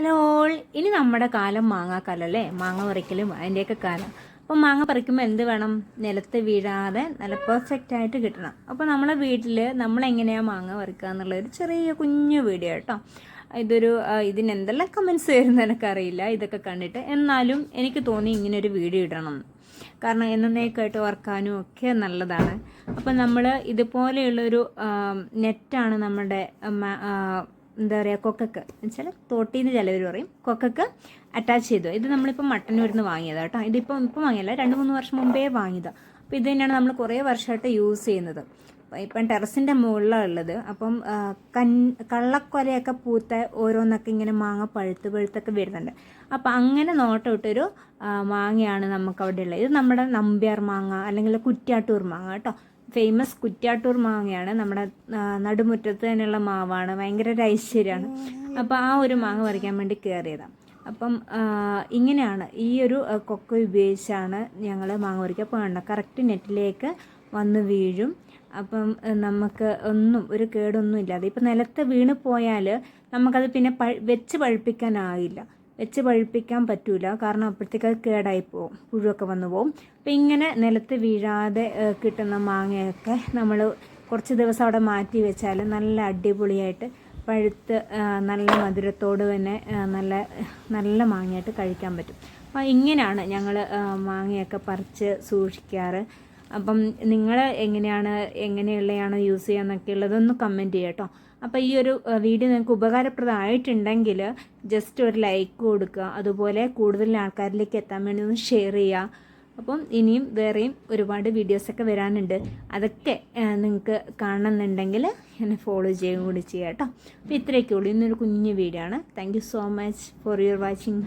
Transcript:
Hello ഇനി നമ്മുടെ കാലം മാങ്ങാക്കാലം അല്ലേ മാങ്ങ പറിക്കലും അതിന്റെയൊക്കെ കാലം. അപ്പോൾ മാങ്ങ പറിക്കുമ്പോൾ എന്ത് വേണം? നിലത്ത് വീഴാതെ നല്ല പെർഫെക്റ്റ് ആയിട്ട് കിട്ടണം. അപ്പോൾ നമ്മളെ വീട്ടിൽ നമ്മൾ എങ്ങനെയാണ് മാങ്ങ പറിക്കുക എന്നുള്ള ഒരു ചെറിയ കുഞ്ഞു വീഡിയോ കേട്ടോ. ഇതൊരു ഇതിന് എന്തെല്ലാം കമൻസ് വരുന്നത് എനിക്കറിയില്ല. ഇതൊക്കെ കണ്ടിട്ട് എന്നാലും എനിക്ക് തോന്നി ഇങ്ങനെ ഒരു വീഡിയോ ഇടണം. കാരണം എന്നേക്കായിട്ട് ഓർക്കാനും ഒക്കെ നല്ലതാണ്. അപ്പോൾ നമ്മൾ ഇതുപോലെയുള്ളൊരു നെറ്റാണ് നമ്മുടെ എന്താ പറയുക കൊക്കക്ക്. എന്നുവെച്ചാൽ തോട്ടീന്ന് ചിലവർ പറയും കൊക്കക്ക് അറ്റാച്ച് ചെയ്തു. ഇത് നമ്മളിപ്പോൾ മട്ടന്നൂരിൽ നിന്ന് വാങ്ങിയതാണ് കേട്ടോ. ഇതിപ്പോൾ ഇപ്പം വാങ്ങിയല്ല രണ്ട് മൂന്ന് വർഷം മുമ്പേ വാങ്ങിയതാണ് അപ്പോൾ ഇത് തന്നെയാണ് നമ്മൾ കുറേ വർഷമായിട്ട് യൂസ് ചെയ്യുന്നത്. ഇപ്പം ടെറസിന്റെ മുകളിലാണ് ഉള്ളത്. അപ്പം കൻ കള്ളക്കൊലയൊക്കെ പൂത്ത ഓരോന്നൊക്കെ ഇങ്ങനെ മാങ്ങ പഴുത്ത് പഴുത്തൊക്കെ വരുന്നുണ്ട്. അപ്പം അങ്ങനെ നോട്ടം ഇട്ടൊരു ആ, മാങ്ങയാണ് നമുക്ക് അവിടെ ഉള്ളത് ഇത് നമ്മുടെ നമ്പ്യാർ മാങ്ങ അല്ലെങ്കിൽ കുറ്റ്യാട്ടൂർ മാങ്ങ കേട്ടോ. ഫേമസ് കുറ്റ്യാട്ടൂർ മാങ്ങയാണ്. നമ്മുടെ നടുമുറ്റത്ത് തന്നെയുള്ള മാവാണ്. ഭയങ്കര ഒരു ഐശ്വര്യമാണ്. അപ്പോൾ ആ ഒരു മാങ്ങ പറിക്കാൻ വേണ്ടി കയറിയതാണ് അപ്പം ഇങ്ങനെയാണ് ഈ ഒരു കൊക്ക ഉപയോഗിച്ചാണ് ഞങ്ങൾ മാങ്ങ പറിക്കുക അപ്പോൾ കണ്ട കറക്റ്റ് നെറ്റിലേക്ക് വന്ന് വീഴും. അപ്പം നമുക്ക് ഒന്നും ഒരു കേടൊന്നും ഇല്ലാതെ. ഇപ്പം നിലത്ത് വീണ് പോയാൽ നമുക്കത് പിന്നെ പ വെച്ച് പഴുപ്പിക്കാനാകില്ല. വെച്ച് പഴുപ്പിക്കാൻ പറ്റൂല. കാരണം അപ്പോഴത്തേക്ക് അത് കേടായി പോവും. പുഴുവൊക്കെ വന്നു പോവും. അപ്പം ഇങ്ങനെ നിലത്ത് വീഴാതെ കിട്ടുന്ന മാങ്ങയൊക്കെ നമ്മൾ കുറച്ച് ദിവസം അവിടെ മാറ്റി വെച്ചാൽ നല്ല അടിപൊളിയായിട്ട് പഴുത്ത് നല്ല മധുരത്തോട് തന്നെ നല്ല നല്ല മാങ്ങയായിട്ട് കഴിക്കാൻ പറ്റും. അപ്പം ഇങ്ങനെയാണ് ഞങ്ങൾ മാങ്ങയൊക്കെ പറിച്ച് സൂക്ഷിക്കാറ്. അപ്പം നിങ്ങൾ എങ്ങനെയാണ് എങ്ങനെയുള്ളതാണ് യൂസ് ചെയ്യാന്നൊക്കെ ഉള്ളതൊന്ന് കമന്റ് ചെയ്യട്ടോ അപ്പോൾ ഈ ഒരു വീഡിയോ നിങ്ങൾക്ക് ഉപകാരപ്രദമായിട്ടുണ്ടെങ്കിൽ ജസ്റ്റ് ഒരു ലൈക്ക് കൊടുക്കുക. അതുപോലെ കൂടുതൽ ആൾക്കാരിലേക്ക് എത്താൻ വേണ്ടി ഒന്ന് ഷെയർ ചെയ്യുക. അപ്പം ഇനിയും വേറെയും ഒരുപാട് വീഡിയോസൊക്കെ വരാനുണ്ട്. അതൊക്കെ നിങ്ങൾക്ക് കാണണമെന്നുണ്ടെങ്കിൽ എന്നെ ഫോളോ ചെയ്യുകയും കൂടി ചെയ്യാം കേട്ടോ അപ്പോൾ ഇത്രയൊക്കെ ഉള്ളൂ. ഇന്നൊരു കുഞ്ഞു വീഡിയോ ആണ്. Thank so much for your watching